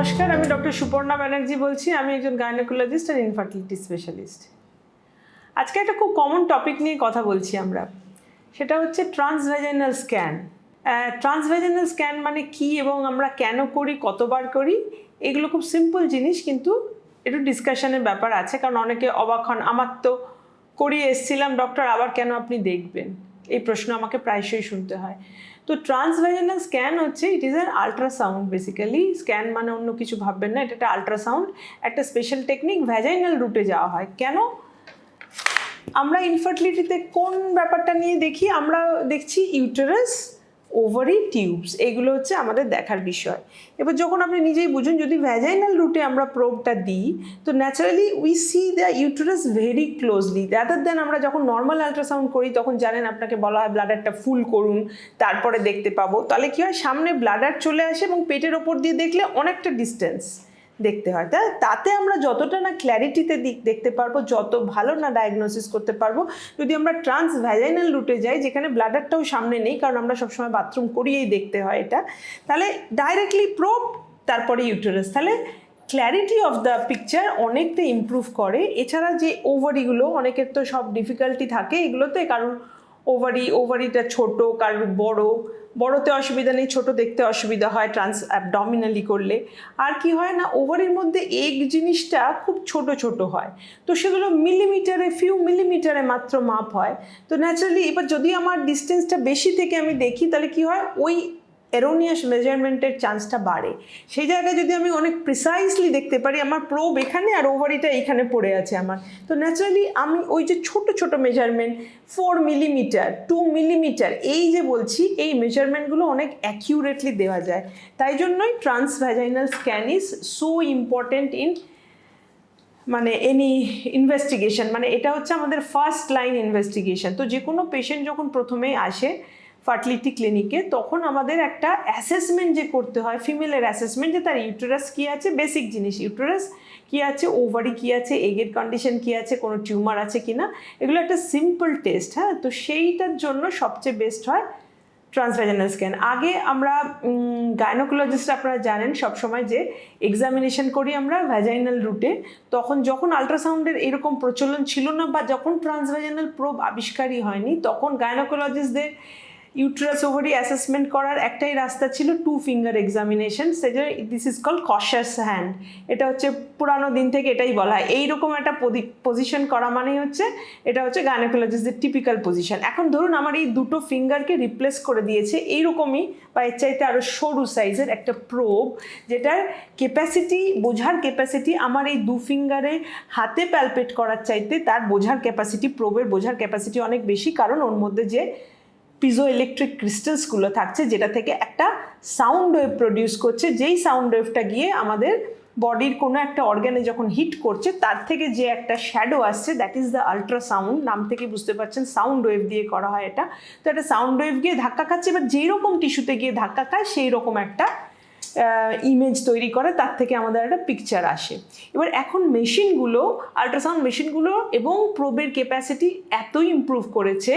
নমস্কার, আমি ডক্টর সুপর্ণা ব্যানার্জি বলছি। আমি একজন গাইনোকোলজিস্ট আর ইনফার্টিলিটি স্পেশালিস্ট আজকে একটা খুব কমন টপিক নিয়ে কথা বলছি আমরা। সেটা হচ্ছে ট্রান্সভেজাইনাল স্ক্যান ট্রান্সভেজাইনাল স্ক্যান মানে কি এবং আমরা কেন করি, কতবার করি, এগুলো খুব সিম্পল জিনিস কিন্তু একটু ডিসকাশনের ব্যাপার আছে। কারণ অনেকে অবাক হন, আমার তো করিয়ে এসছিলাম ডক্টর আবার কেন আপনি দেখবেন? এই প্রশ্ন আমাকে প্রায়শই শুনতে হয়। তো ট্রান্সভেজানাল স্ক্যান হচ্ছে it is an ultrasound basically scan মানে অন্য কিছু ভাববেন না, এটা একটা আল্ট্রাসাউন্ড একটা স্পেশাল টেকনিক ভ্যাজাইনাল রুটে যাওয়া হয়। কেন? আমরা ইনফার্টিলিটিতে কোন ব্যাপারটা নিয়ে দেখি? আমরা দেখছি ইউটেরাস ওভারি টিউবস এগুলো হচ্ছে আমাদের দেখার বিষয়। এবার যখন আপনি নিজেই বুঝুন, যদি ভ্যাজাইনাল রুটে আমরা প্রোবটা দিই, তো naturally we see the uterus very closely the other then আমরা যখন নর্মাল আলট্রাসাউন্ড করি, তখন জানেন আপনাকে বলা হয় ব্লাডারটা ফুল করুন, তারপরে দেখতে পাবো। তাহলে কী হয়? সামনে ব্লাডার চলে আসে এবং পেটের ওপর দিয়ে দেখলে অনেকটা ডিস্টেন্স দেখতে হয়। তাই তাতে আমরা যতটা না ক্ল্যারিটিতে দিক, দেখতে পারব, যত ভালো না ডায়াগনোসিস করতে পারব, যদি আমরা ট্রান্স ভ্যাজাইনাল রুটে যাই, যেখানে ব্লাডারটাও সামনে নেই, কারণ আমরা সবসময় বাথরুম করিয়েই দেখতে হয় এটা, তাহলে ডাইরেক্টলি প্রোব তারপরে ইউটেরাস তাহলে ক্ল্যারিটি অফ দ্য পিকচার অনেকটা ইমপ্রুভ করে। এছাড়া যে ওভারিগুলো অনেকের তো সব ডিফিকাল্টি থাকে, এগুলোতে কারণ ওভারি ওভারিটা ছোট, কারোর বড় বড়তে অসুবিধা নেই, ছোট দেখতে অসুবিধা হয় ট্রান্স অ্যাবডমিনালি করলে। আর কি হয় না, ওভারের মধ্যে এগ জিনিসটা খুব ছোট ছোট হয়। তো সেগুলো মিলিমিটারে ফিউ মিলিমিটারে মাত্র মাপ হয়। তো ন্যাচারালি এবার যদি আমার ডিস্টেন্সটা বেশি থেকে আমি দেখি, তাহলে কি হয়? ওই এরোনিয়াস মেজারমেন্টের চান্সটা বাড়ে। সেই জায়গায় যদি আমি অনেক প্রিসাইসলি দেখতে পারি, আমার প্রোব এখানে আর ওভারিটা এখানে পড়ে আছে আমার। তো ন্যাচারালি আমি ওই যে ছোট ছোট measurement four millimetre two millimetre এই যে বলছি, এই মেজারমেন্টগুলো অনেক অ্যাকিউরেটলি দেওয়া যায়। তাই জন্যই transvaginal scan is so important in মানে এনি ইনভেস্টিগেশন মানে এটা হচ্ছে আমাদের ফার্স্ট লাইন ইনভেস্টিগেশন তো যে কোনো পেশেন্ট যখন প্রথমেই আসে ফার্টিলিটি ক্লিনিকে, তখন আমাদের একটা অ্যাসেসমেন্ট যে করতে হয় ফিমেলের অ্যাসেসমেন্ট যে তার ইউটেরাস কী আছে বেসিক জিনিস ইউটেরাস কী আছে ওভারি কী আছে এগের কন্ডিশন কী আছে, কোনো টিউমার আছে কি না, এগুলো একটা সিম্পল টেস্ট হ্যাঁ? তো সেইটার জন্য সবচেয়ে বেস্ট হয় ট্রান্সভ্যাজানাল স্ক্যান আগে আমরা গাইনোকোলজিস্ট আপনারা জানেন সবসময় যে এক্সামিনেশন করি আমরা ভ্যাজাইনাল রুটে তখন যখন আল্ট্রাসাউন্ডের এরকম প্রচলন ছিল না বা যখন ট্রান্সভ্যাজানাল প্রোব আবিষ্কারই হয়নি, তখন গাইনোকোলজিস্টদের ইউট্রাস ওভারি অ্যাসেসমেন্ট করার একটাই রাস্তা ছিল টু ফিঙ্গার এক্সামিনেশন সেজন্য this is call cautious hand এটা হচ্ছে পুরানো দিন থেকে এটাই বলা হয়। এইরকম একটা পজিশন করা মানেই হচ্ছে এটা হচ্ছে গাইনোকোলজিস্টদের টিপিক্যাল পজিশন এখন ধরুন আমার এই দুটো ফিঙ্গারকে রিপ্লেস করে দিয়েছে, এইরকমই বা এর চাইতে আরও সরু সাইজের একটা প্রোব যেটার ক্যাপাসিটি বোঝার ক্যাপাসিটি আমার এই দু ফিঙ্গারে হাতে প্যালপেট করার চাইতে তার বোঝার ক্যাপাসিটি প্রোবের বোঝার ক্যাপাসিটি অনেক বেশি। কারণ ওর মধ্যে যে পিজো ইলেকট্রিক ক্রিস্টালসগুলো থাকছে, যেটা থেকে একটা সাউন্ড ওয়েভ প্রডিউস করছে। যেই সাউন্ড ওয়েভটা গিয়ে আমাদের বডির কোনো একটা অর্গ্যানে যখন হিট করছে, তার থেকে যে একটা শ্যাডো আসছে দ্যাট ইজ দ্য আল্ট্রাসাউন্ড নাম থেকে বুঝতে পারছেন সাউন্ড ওয়েভ দিয়ে করা হয় এটা। তো একটা সাউন্ড ওয়েভ গিয়ে ধাক্কা খাচ্ছে, এবার যেই রকম টিস্যুতে গিয়ে ধাক্কা খায়, সেই রকম একটা ইমেজ তৈরি করে, তার থেকে আমাদের একটা পিকচার আসে। এবার এখন মেশিনগুলো আল্ট্রাসাউন্ড মেশিনগুলো এবং প্রোবের ক্যাপাসিটি এতই ইম্প্রুভ করেছে,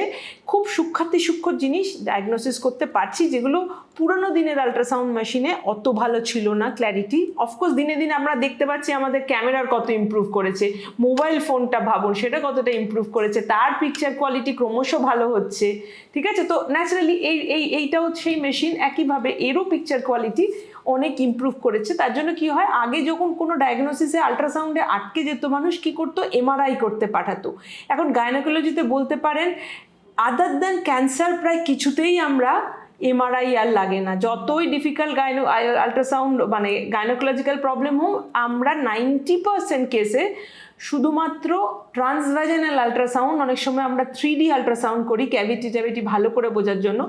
খুব সূক্ষাতি সূক্ষ্ম জিনিস ডায়াগনোসিস করতে পারছি, যেগুলো পুরনো দিনের আল্ট্রাসাউন্ড মেশিনে অত ভালো ছিল না ক্ল্যারিটি অফকোর্স দিনে দিনে আমরা দেখতে পাচ্ছি আমাদের ক্যামেরার কত ইমপ্রুভ করেছে মোবাইল ফোনটা ভাবুন, সেটা কতটা ইমপ্রুভ করেছে, তার পিকচার কোয়ালিটি ক্রমশ ভালো হচ্ছে, ঠিক আছে? তো ন্যাচারালি এই এই, এইটাও সেই মেশিন একইভাবে এরও পিকচার কোয়ালিটি অনেক ইমপ্রুভ করেছে। তার জন্য কি হয়? আগে যখন কোনো ডায়াগনোসিসে আল্ট্রাসাউন্ডে আটকে যেত মানুষ, কি করতো? এমআরআই করতে পাঠাতো। এখন গাইনোকোলজিতে বলতে পারেন আদার দ্যান ক্যান্সার প্রায় কিছুতেই আমরা এমআরআই আর লাগে না। যতই ডিফিকাল্ট গাইনো আল্ট্রাসাউন্ড মানে গাইনোকোলজিক্যাল প্রবলেম হোক, আমরা নাইনটি পার্সেন্ট কেসে শুধুমাত্র ট্রান্সভ্যাজানাল আল্ট্রাসাউন্ড অনেক সময় আমরা থ্রি ডি আল্ট্রাসাউন্ড করি ক্যাভিটি ট্যাভিটি ভালো করে বোঝার জন্য।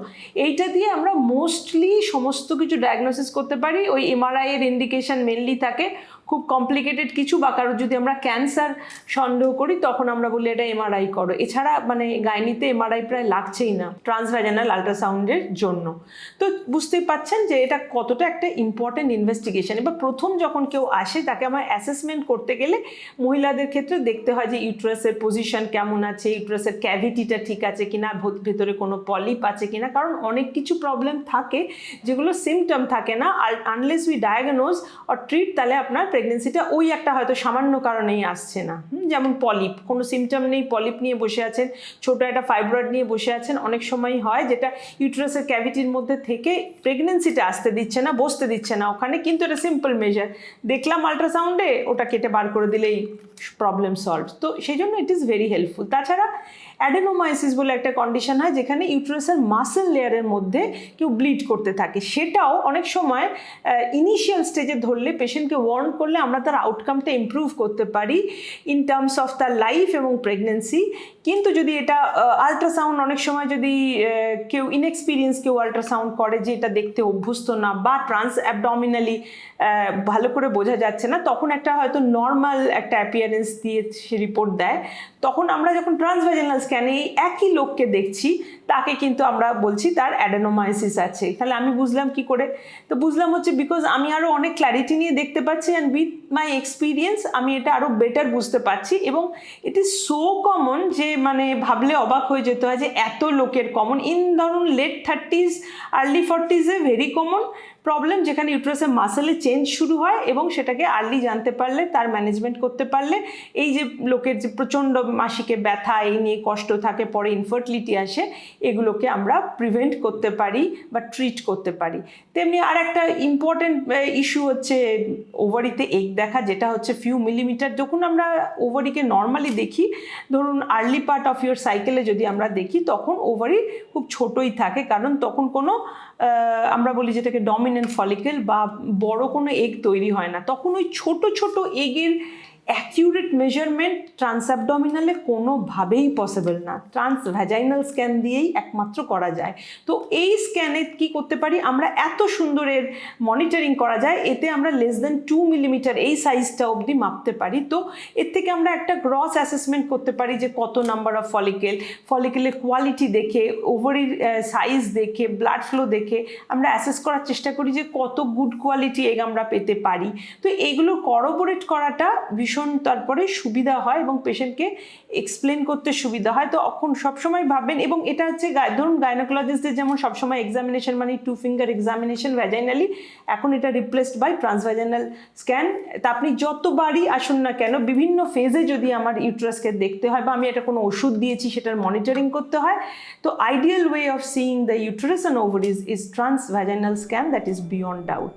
এইটা দিয়ে আমরা মোস্টলি সমস্ত কিছু ডায়াগনোসিস করতে পারি। ওই এমআরআই এর ইন্ডিকেশন মেনলি থাকে। খুব কমপ্লিকেটেড কিছু বা কারোর যদি আমরা ক্যান্সার সন্দেহ করি, তখন আমরা বলি এটা এমআরআই করো। এছাড়া মানে গাইনিতে এমআরআই প্রায় লাগছেই না ট্রান্সভ্যাজানাল আল্ট্রাসাউন্ডের জন্য। তো বুঝতেই পাচ্ছেন যে এটা কতটা একটা ইম্পর্টেন্ট ইনভেস্টিগেশন এবার প্রথম যখন কেউ আসে, তাকে আমার অ্যাসেসমেন্ট করতে গেলে মহিলাদের ক্ষেত্রে দেখতে হয় যে ইউট্রাসের পজিশন কেমন আছে ইউট্রাসের ক্যাভিটিটা ঠিক আছে কিনা ভো- ভেতরে কোনো পলিপ আছে কিনা। কারণ অনেক কিছু প্রবলেম থাকে যেগুলো সিমটম থাকে না। Unless we diagnose or treat তাহলে আপনার প্রেগনেন্সিটা ওই একটা হয়তো সামান্য কারণেই আসছে না। যেমন পলিপ কোনো সিমটম নেই পলিপ নিয়ে বসে আছেন, ছোট একটা ফাইব্রয়েড নিয়ে বসে আছেন, অনেক সময় হয় যেটা ইউট্রাসের ক্যাভিটির মধ্যে থেকে প্রেগনেন্সিটা আসতে দিচ্ছে না, বসতে দিচ্ছে না ওখানে, কিন্তু এটা সিম্পল মেজার দেখলাম আল্ট্রাসাউন্ডে ওটা কেটে বার করে দিলেই প্রবলেম সলভ তো সেই জন্য ইট ইজ ভেরি হেল্পফুল তাছাড়া অ্যাডেনোমাইসিস বলে একটা কন্ডিশন হয় যেখানে ইউট্রাসের মাসেল লেয়ারের মধ্যে কেউ ব্লিড করতে থাকে। সেটাও অনেক সময় ইনিশিয়াল স্টেজে ধরলে পেশেন্টকে ওয়ার্ন করলে আমরা তার আউটকামটা ইমপ্রুভ করতে পারি ইন টার্মস অফ তার লাইফ এবং প্রেগনেন্সি কিন্তু যদি এটা আল্ট্রাসাউন্ড অনেক সময় যদি কেউ ইনএক্সপিরিয়েন্স কেউ আল্ট্রাসাউন্ড করে যে এটা দেখতে অভ্যস্ত না বা ট্রান্স অ্যাবডমিনালি ভালো করে বোঝা যাচ্ছে না, তখন একটা হয়তো নর্মাল একটা অ্যাপিয়ারেন্স দিয়ে সে রিপোর্ট দেয়। তখন আমরা যখন ট্রান্সভেজেনাল স্ক্যানে এই একই লোককে দেখছি, তাকে কিন্তু আমরা বলছি তার অ্যাডেনোমাইসিস আছে। তাহলে আমি বুঝলাম কি করে? তো বুঝলাম হচ্ছে বিকজ আমি আরও অনেক ক্ল্যারিটি নিয়ে দেখতে পাচ্ছি অ্যান্ড উইথ মাই এক্সপিরিয়েন্স আমি এটা আরও বেটার বুঝতে পারছি এবং ইট ইজ সো কমন যে মানে ভাবলে অবাক হয়ে যেতে হয় যে এত লোকের কমন ইন ধরুন লেট থার্টিজ আর্লি ফর্টিজে ভেরি কমন প্রবলেম যেখানে ইউট্রাসের মাসেলে চেঞ্জ শুরু হয় এবং সেটাকে আর্লি জানতে পারলে, তার ম্যানেজমেন্ট করতে পারলে, এই যে লোকের যে প্রচণ্ড মাসিকে ব্যথা, এই নিয়ে কষ্ট থাকে, পরে ইনফার্টিলিটি আসে, এগুলোকে আমরা প্রিভেন্ট করতে পারি বা ট্রিট করতে পারি। তেমনি আর একটা ইম্পর্টেন্ট ইস্যু হচ্ছে ওভারিতে এগ দেখা, যেটা হচ্ছে ফিউ মিলিমিটার যখন আমরা ওভারিকে নর্মালি দেখি, ধরুন আর্লি পার্ট অফ ইয়োর সাইকেলে যদি আমরা দেখি, তখন ওভারি খুব ছোটই থাকে, কারণ তখন কোনো আমরা বলি যেটাকে ডমিনেন্ট ফলিকেল বা বড় কোনো এগ তৈরি হয় না। তখন ওই ছোট ছোট এগের অ্যাকিউরেট মেজারমেন্ট ট্রান্সঅ্যাবডমিনালে কোনোভাবেই পসিবল না। ট্রান্স ভ্যাজাইনাল স্ক্যান দিয়েই একমাত্র করা যায়। তো এই স্ক্যানে কি করতে পারি? আমরা এত সুন্দরের মনিটরিং করা যায়, এতে আমরা লেস দেন টু মিলিমিটার এই সাইজটা অবধি মাপতে পারি। তো এর থেকে আমরা একটা গ্রস অ্যাসেসমেন্ট করতে পারি যে কত নাম্বার অফ ফলিকেল ফলিকেলের কোয়ালিটি দেখে ওভারির সাইজ দেখে ব্লাড ফ্লো দেখে আমরা অ্যাসেস করার চেষ্টা করি যে কত গুড কোয়ালিটি এগ আমরা পেতে পারি। তো এইগুলো করবোরেট করাটা ভীষণ তারপরে সুবিধা হয় এবং পেশেন্টকে এক্সপ্লেন করতে সুবিধা হয়। তো এখন সবসময় ভাববেন এবং এটা হচ্ছে ধরুন গাইনোকোলজিস্টদের যেমন সবসময় এক্সামিনেশন মানে টু ফিঙ্গার এক্সামিনেশন ভ্যাজাইনালি এখন এটা রিপ্লেসড বাই ট্রান্সভ্যাজাইনাল স্ক্যান তা আপনি যতবারই আসুন না কেন, বিভিন্ন ফেজে যদি আমার ইউট্রাসকে দেখতে হয় বা আমি এটা কোনো ওষুধ দিয়েছি সেটার মনিটরিং করতে হয়, তো ideal way of seeing the uterus and ovaries is transvaginal scan that is beyond doubt